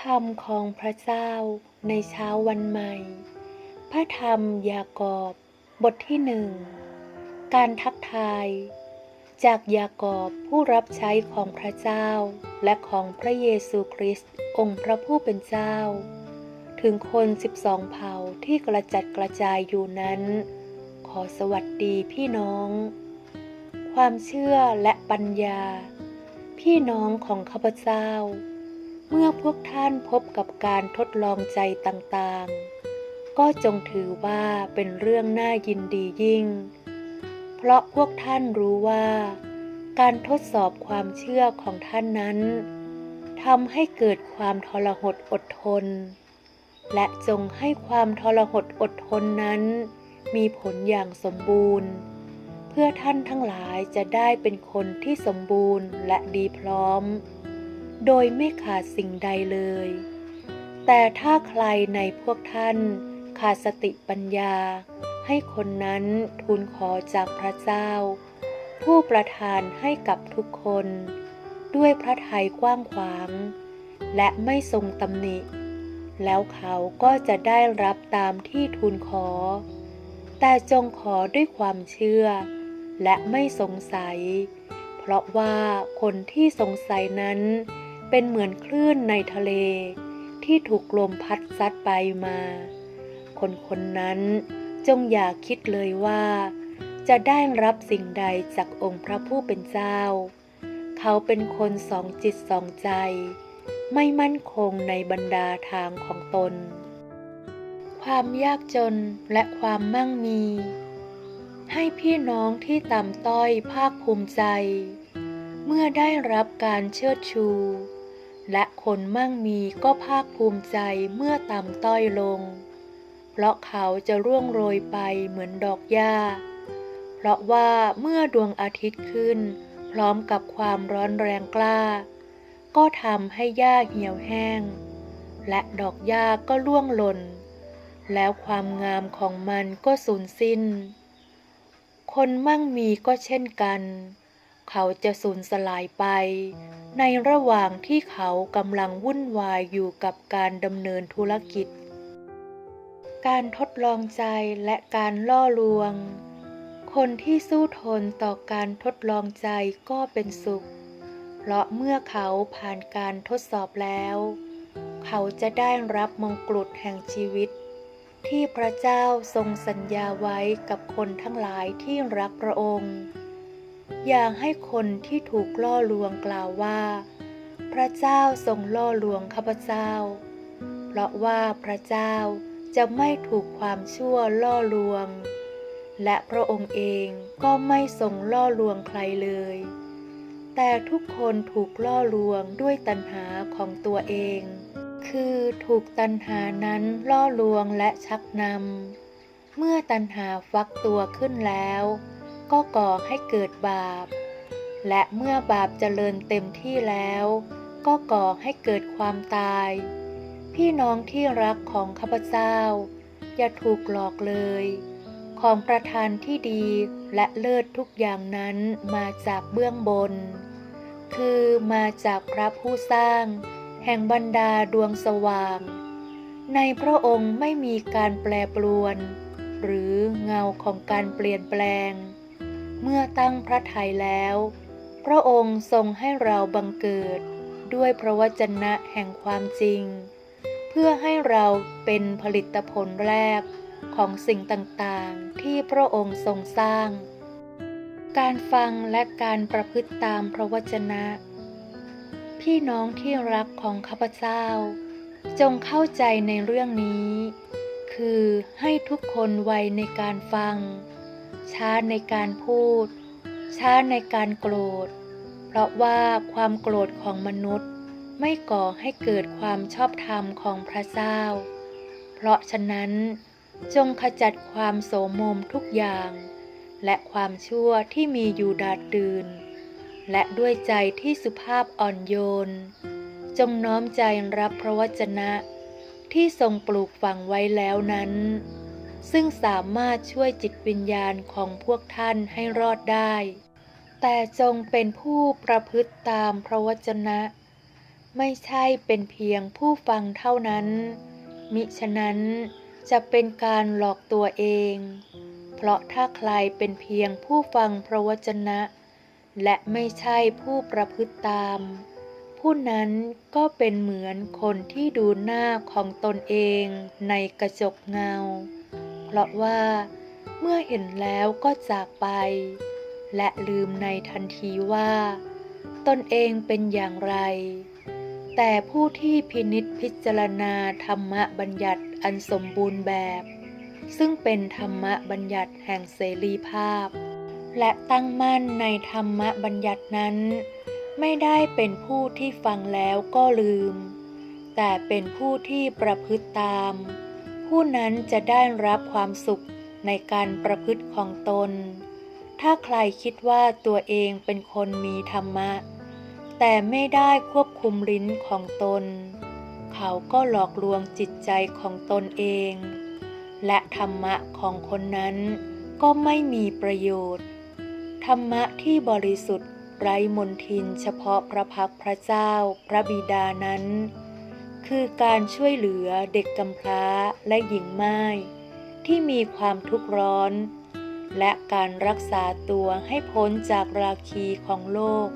คำของพระเจ้าในเช้าวันใหม่ พระธรรมยากอบบทที่หนึ่ง การทักทาย จากยากอบผู้รับใช้ของพระเจ้าและของพระเยซูคริสต์องค์พระผู้เป็นเจ้า ถึงคนสิบสองเผ่าที่กระจัดกระจายอยู่นั้น ขอสวัสดีพี่น้อง ความเชื่อและปัญญา พี่น้องของข้าพเจ้า เมื่อพวกท่านพบกับการทดลองใจต่างๆ ก็จงถือว่าเป็นเรื่องน่ายินดียิ่ง เพราะพวกท่านรู้ว่า การทดสอบความเชื่อของท่านนั้นทำให้เกิดความทรหดอดทน และจงให้ความทรหดอดทนนั้น มีผลอย่างสมบูรณ์ เพื่อท่านทั้งหลายจะได้เป็นคนที่สมบูรณ์และดีพร้อม โดยไม่ขาดสิ่งใดเลย แต่ถ้าใครในพวกท่านขาดสติปัญญา ให้คนนั้นทูลขอจากพระเจ้า ผู้ประทานให้กับทุกคน ด้วยพระทัยกว้างขวาง และไม่ทรงตำหนิ แล้วเขาก็จะได้รับตามที่ทูลขอ แต่จงขอด้วยความเชื่อ และไม่สงสัย เพราะว่าคนที่สงสัยนั้น เป็นเหมือนคลื่นในทะเล ที่ถูกลมพัดซัดไปมา คนคนนั้นจงอย่าคิดเลยว่า จะได้รับสิ่งใดจากองค์พระผู้เป็นเจ้า เขาเป็นคนสองจิตสองใจ ไม่มั่นคงในบรรดาทางของตน ความยากจนและความมั่งมี ให้พี่น้องที่ต่ำต้อยภาคภูมิใจ เมื่อได้รับการเชิดชู และคนมั่งมีก็ภาคภูมิใจเมื่อต่ำต้อยลง เพราะเขาจะร่วงโรยไปเหมือนดอกหญ้า เพราะว่าเมื่อดวงอาทิตย์ขึ้น พร้อมกับความร้อนแรงกล้า ก็ทำให้หญ้าเหี่ยวแห้ง และดอกหญ้าก็ร่วงหล่น แล้วความงามของมันก็สูญสิ้น คนมั่งมีก็เช่นกัน เขาจะสูญสลายไป ในระหว่างที่เขากำลังวุ่นวายอยู่กับการดำเนินธุรกิจ การทดลองใจและการล่อลวง คนที่สู้ทนต่อการทดลองใจก็เป็นสุข เพราะเมื่อเขาผ่านการทดสอบแล้ว เขาจะได้รับมงกุฎแห่งชีวิต ที่พระเจ้าทรงสัญญาไว้กับคนทั้งหลายที่รักพระองค์ อย่างให้คนที่ถูกล่อลวงกล่าวว่า พระเจ้าทรงล่อลวงข้าพเจ้า เพราะว่าพระเจ้าจะไม่ถูกความชั่วล่อลวง และพระองค์เองก็ไม่ทรงล่อลวงใครเลย แต่ทุกคนถูกล่อลวงด้วยตัณหาของตัวเอง คือถูกตัณหานั้นล่อลวงและชักนำเมื่อตัณหาฟักตัวขึ้นแล้ว ก็ก่อให้เกิดบาป และเมื่อบาปเจริญเต็มที่แล้ว ก็ก่อให้เกิดความตาย พี่น้องที่รักของข้าพเจ้า อย่าถูกหลอกเลย ของประทานที่ดีและเลิศทุกอย่างนั้นมาจากเบื้องบน คือมาจากพระผู้สร้าง แห่งบรรดาดวงสว่าง ในพระองค์ไม่มีการแปรปรวนหรือเงาของการเปลี่ยนแปลง เมื่อตั้งพระทัยแล้ว พระองค์ทรงให้เราบังเกิด ด้วยพระวจนะแห่งความจริง เพื่อให้เราเป็นผลิตผลแรกของสิ่งต่างๆ ที่พระองค์ทรงสร้าง การฟังและการประพฤติตามพระวจนะ พี่น้องที่รักของข้าพเจ้า จงเข้าใจในเรื่องนี้ คือให้ทุกคนไวในการฟัง ช้าในการพูด ช้าในการโกรธ เพราะว่าความโกรธของมนุษย์ไม่ก่อให้เกิดความชอบธรรมของพระเจ้า เพราะฉะนั้นจงขจัดความโสมมทุกอย่าง และความชั่วที่มีอยู่ดาดดืนและด้วยใจที่สุภาพอ่อนโยน จงน้อมใจรับพระวจนะที่ทรงปลูกฝังไว้แล้วนั้น ซึ่งสามารถช่วยจิตวิญญาณของพวกท่านให้รอดได้ แต่จงเป็นผู้ประพฤติตามพระวจนะ ไม่ใช่เป็นเพียงผู้ฟังเท่านั้น มิฉะนั้นจะเป็นการหลอกตัวเอง เพราะถ้าใครเป็นเพียงผู้ฟังพระวจนะ และไม่ใช่ผู้ประพฤติตาม ผู้นั้นก็เป็นเหมือนคนที่ดูหน้าของตนเองในกระจกเงา เพราะว่าเมื่อเห็นแล้วก็จากไป และลืมในทันทีว่า ตนเองเป็นอย่างไร แต่ผู้ที่พินิษพิจารณาธรรมบัญญัติอันสมบูรณ์แบบ ซึ่งเป็นธรรมบัญญัติแห่งเสรีภาพ และตั้งมั่นในธรรมบัญญัตินั้น ไม่ได้เป็นผู้ที่ฟังแล้วก็ลืม แต่เป็นผู้ที่ประพฤติตาม ผู้นั้นจะได้รับความสุขในการประพฤติของตน ถ้าใครคิดว่าตัวเองเป็นคนมีธรรมะ แต่ไม่ได้ควบคุมลิ้นของตน เขาก็หลอกลวงจิตใจของตนเอง และธรรมะของคนนั้นก็ไม่มีประโยชน์ ธรรมะที่บริสุทธิ์ไร้มนทินเฉพาะพระพักตร์พระเจ้าพระบิดานั้น คือการช่วยเหลือเด็กกำพร้าและหญิงม่ายที่มีความทุกข์ร้อน และการรักษาตัวให้พ้นจากราคีของโลก